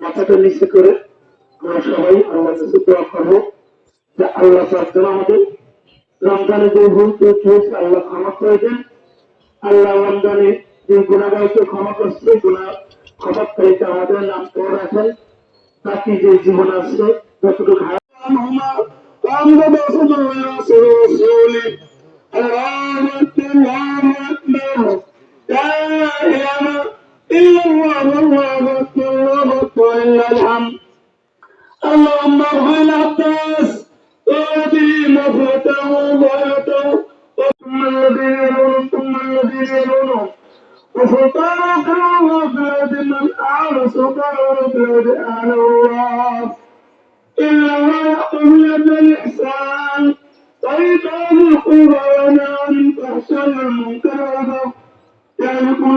মাথাটা নিচে করে আমরা সবাই আল্লাহ কাছে দোয়া করব যে আল্লাহ যেন আমাদের রমজানে যে ভুল ত্রুটি আল্লাহ আল্লাহ যে গুণাগারকে ক্ষমা করছে গুণা ক্ষমাকারীকে আমাদের নাম করে রাখেন। বাকি যে জীবন আছে, যতটুকু হারাম হমা কাম বেসে أعلى الله. إلا الله يقول بالإحسان وإيتاء القربى وينهى عن الفحشاء والمنكر والبغي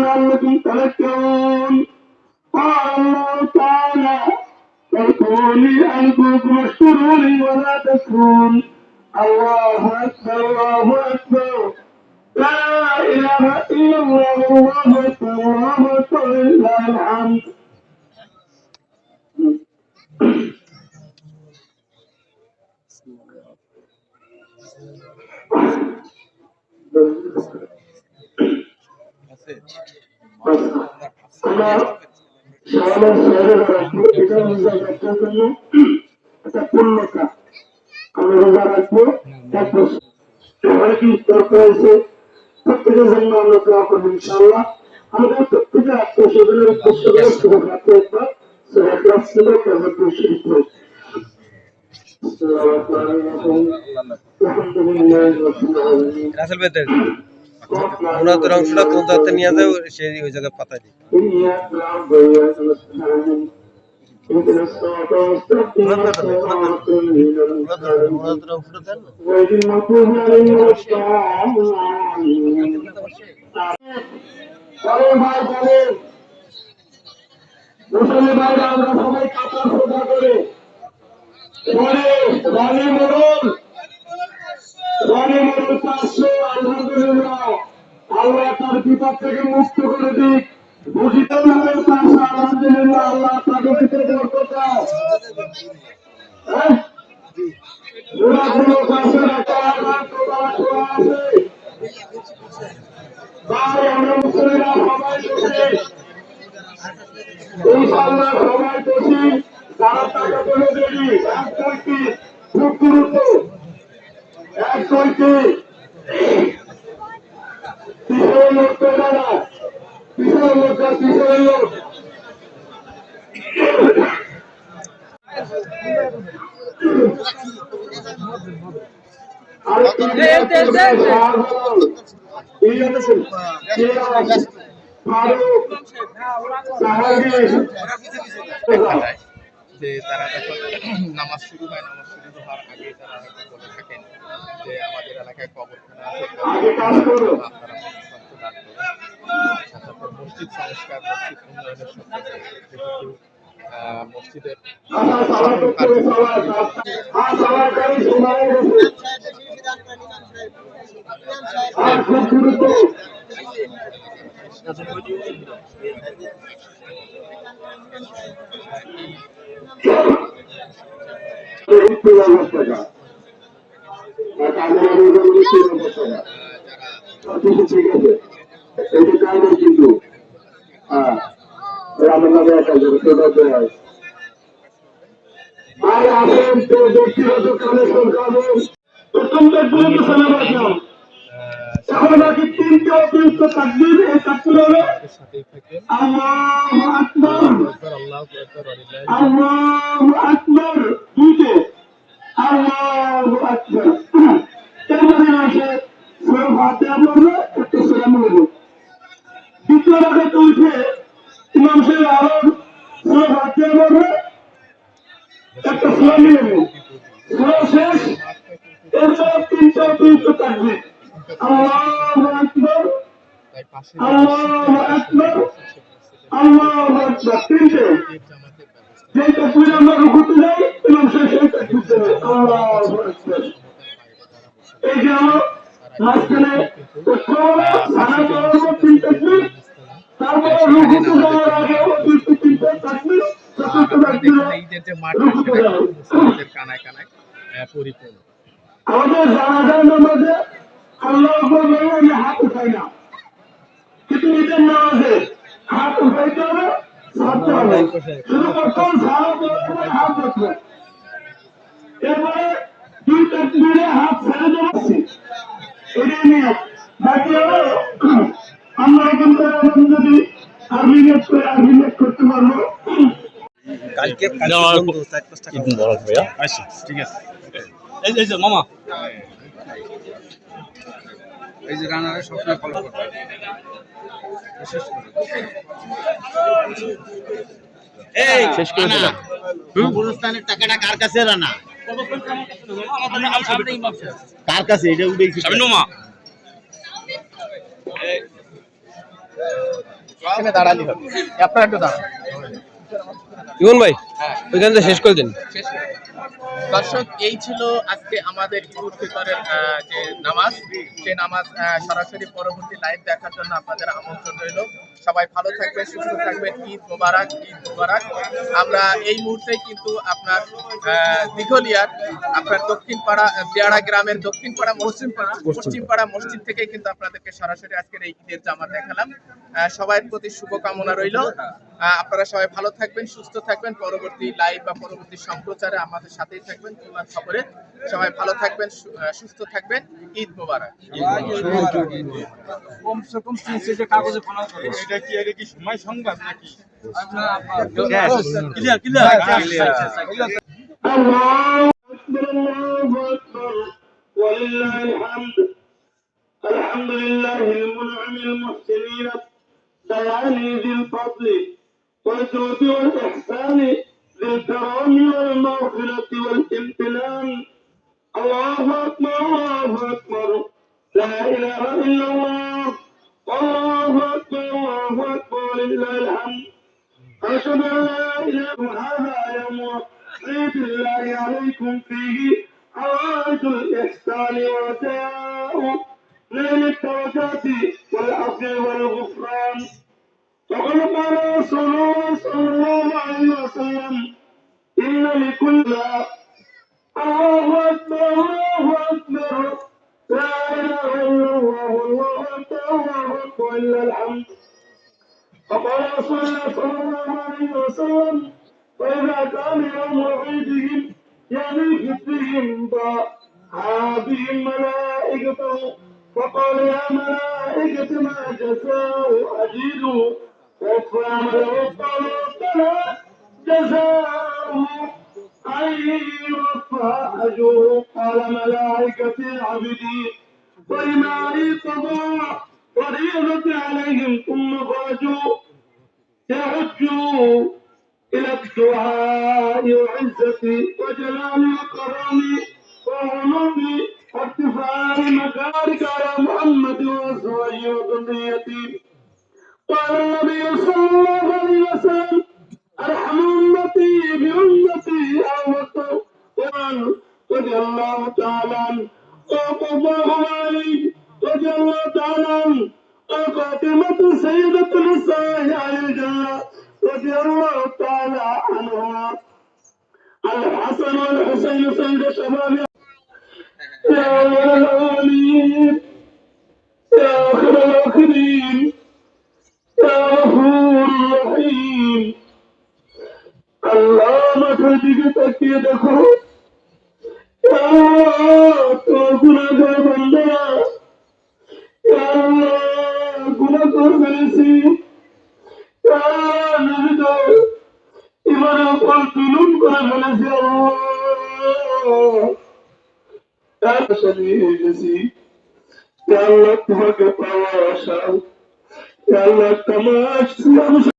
لعلكم تذكرون. قال الله تعالى فاذكروني أذكركم واشكروني ولا تكفرون. الله أكبر الله أكبر. لا إله إلا الله الله أكبر الله أكبر لله الحمد. আমরা সমাজের শহরে রাখব এটা রোজা রাখার জন্য একটা পূর্ণতা আমরা রোজা রাখব এক বছর প্রত্যেকের আত্মীয় উদ্দেশ্য করে শুভ সেটা ছিল তারপর শুরু করব রাসেল বেদের ওনাদের অংশটা কোন জায়গাতে নিয়ে যাও সেই ওই জায়গায় পাতা দিই ওনাদের অংশটা আমরা সবাই কাপড় সোজা করে পরে রানী মোড়ল। রানী মোড়ল পাঁচশো আলহামদুলিল্লাহ আল্লাহ তার বিপদ থেকে মুক্ত করে দিক। বুঝিত মোড়ল পাঁচশো, আলহামদুলিল্লাহ, আল্লাহ তাকে ভিতরে বরকত দাও সবাই বসে সবাই টাকা তুলে দেবি এক কয়টি খুব গুরুত্ব এক কয়টি কিশোর লোক তো দাদা কিশোর লোক আর কিশোর লোক ফারুক সাহাবি যে তারা যখন নামাজ শুরু হয় নামাজ শুরু হওয়ার আগে তারা হয়তো বলে থাকেন যে আমাদের এলাকায় কবরখানা আছে। আপনারা দান করুন তারপর মসজিদ সংস্কার মসজিদ উন্নয়নের আহ, মসজিদের আশা সবাই করতে হবে সবাই আর সবাই করে সময় গেছে আর খুব গুরুত্ব তিন অবস্থাটা আর তাদের আবেদন তিন অবস্থাটা ঠিক আছে এটা কারণ কিন্তু হ্যাঁ আমার নামে একটা জগৎ হয় আর আসেন তো ব্যক্তিগত কালে সরকার প্রথম সালাম আসলাম এখন বাকি তিনটে অতিরিক্ত তাকবীর এই তাকবীর হলো আল্লাহু আকবার। আল্লাহ আকবর। দুইটে আল্লাহু আকবার। এরপরে আসে সূরা ফাতিহা পড়বে, একটা সালাম হলো দ্বিতীয় রাকাতে উঠে ইমাম সাহেব আরও সূরা ফাতিহা পড়বে, একটা সালাম নেবে সূরা শেষ, এরপর তিনটে অতিরিক্ত তাকবীর। আল্লাহু আকবার। তাই পাশে আল্লাহু আকবার। আল্লাহ তিনটে। ঈদের জামাতের ব্যবস্থা। যে তকবির আমরা রুকুতে যাই এবং সে সেই তকবির দেবে আল্লাহ আকবার। এই যে আমার মাঝখানে উৎসবরা সারা করার পর তিন তকবির তারপরে রুকুতে যাওয়ার আগে আবার দুই তিনটা চতুর্থ তকবির এখানে ঈদের যে মাঠটা সেটা কিন্তু মুসলিমদের কানায় কানায় আহ, পরিপূর্ণ। আমাদের জানাজার নামাজে আল্লাহ আকবর বলে আমি হাত উঠাই না। কিন্তু ঈদের নামাজে হাত উঠাইতে হবে ছাড়তে হবে। শুধু প্রথম সারা হাত উঠবে এরপরে দুই তকবীরে হাত ছেড়ে দেওয়া এটাই নিয়ম। বাকি হলো আমরা এখন যদি আর্মি গেট করে আর্মি গেট করতে পারব। কালকে কালকে চার পাঁচটা আচ্ছা ঠিক আছে। এই এই যে মামা। এই যে রানারে সবসময় ফলো এই শেষ করে দিলাম। কবরস্থানের টাকাটা কার কাছে রানা কার কাছে? এটা উঠেছি আমি নোমা। এখানে দাঁড়ালি হবে। আপনারা একটু দাঁড়ান। ইমন ভাই ওইখান থেকে শেষ করে দিন। শেষ করে। দর্শক, এই ছিল আজকে আমাদের ঈদুল ফিতরের যে নামাজ। সেই নামাজ সরাসরি পরবর্তী লাইভ দেখার জন্য আপনাদের আমন্ত্রণ রইল। সবাই ভালো থাকবেন, সুস্থ থাকবেন। ঈদ মোবারক ঈদ মোবারক। আমরা এই মুহূর্তে কিন্তু আপনার দিঘলিয়ার, আপনার দক্ষিণ পাড়া বিয়াড়া গ্রামের দক্ষিণ পাড়া পশ্চিম পাড়া পশ্চিম পাড়া মসজিদ থেকে কিন্তু আপনাদেরকে সরাসরি আজকের এই ঈদের জামা দেখালাম। সবার প্রতি শুভকামনা রইল। আপনারা সবাই ভালো থাকবেন সুস্থ থাকবেন পরবর্তী লাইভ বা পরবর্তী সম্প্রচারে আমাদের সাথেই থাকবেন খুলনার খবরে সবাই ভালো থাকবেন সু- আহ, সুস্থ থাকবেন ঈদ মোবারক এটা কি এটা কি সময় সংবাদ নাকি الله أكبر الله أكبر ولله الحمد الحمد لله المنعم المحسنين دياني ذي الفضل والجود والإحسان ذي والمغفرة والامتنان. الله أكبر الله أكبر. لا إله إلا الله. الله أكبر الله أكبر. لله الحمد. أشهد أن لا إله هذا يوم عيد الله عليكم فيه. عوائد الإحسان وداء نيل الدرجات والعفو والغفران. فقال صلى الله عليه وسلم إن لكل الله أكبر الله أكبر. لا إله إلا الله الله أكبر الله أكبر إلا الحمد. فقال رسول الله صلى الله عليه وسلم فإذا كان يوم وعيدهم يليق بهم بهم ملائكته فقال يا ملائكة ما جزاء أجيده قالوا ربنا جزاؤه أن يوفى أجره قال ملائكة عبدي ولما لي قضاء فريضة عليهم ثم خرجوا يحجوا إلى الدعاء وعزتي وجلال وكرامي وعلومي وارتفاع مكارك على محمد وأزواجه وذريتي قال النبي صلى الله عليه وسلم ارحم امتي بأمتي اوتوا قران رضي الله تعالى عنه. وقضاه علي رضي الله تعالى عنه. وفاطمة سيدة نساء أهل الجنة. رضي الله تعالى عنهما. الحسن والحسين سيد شباب يا أول الأولين يا آخر الآخرين করে ফেলেছি। ইমানের উপর জুলুম করে ফেলেছি। হয়ে গেছি তোমাকে পাওয়া আশা। আল্লাহ তোমার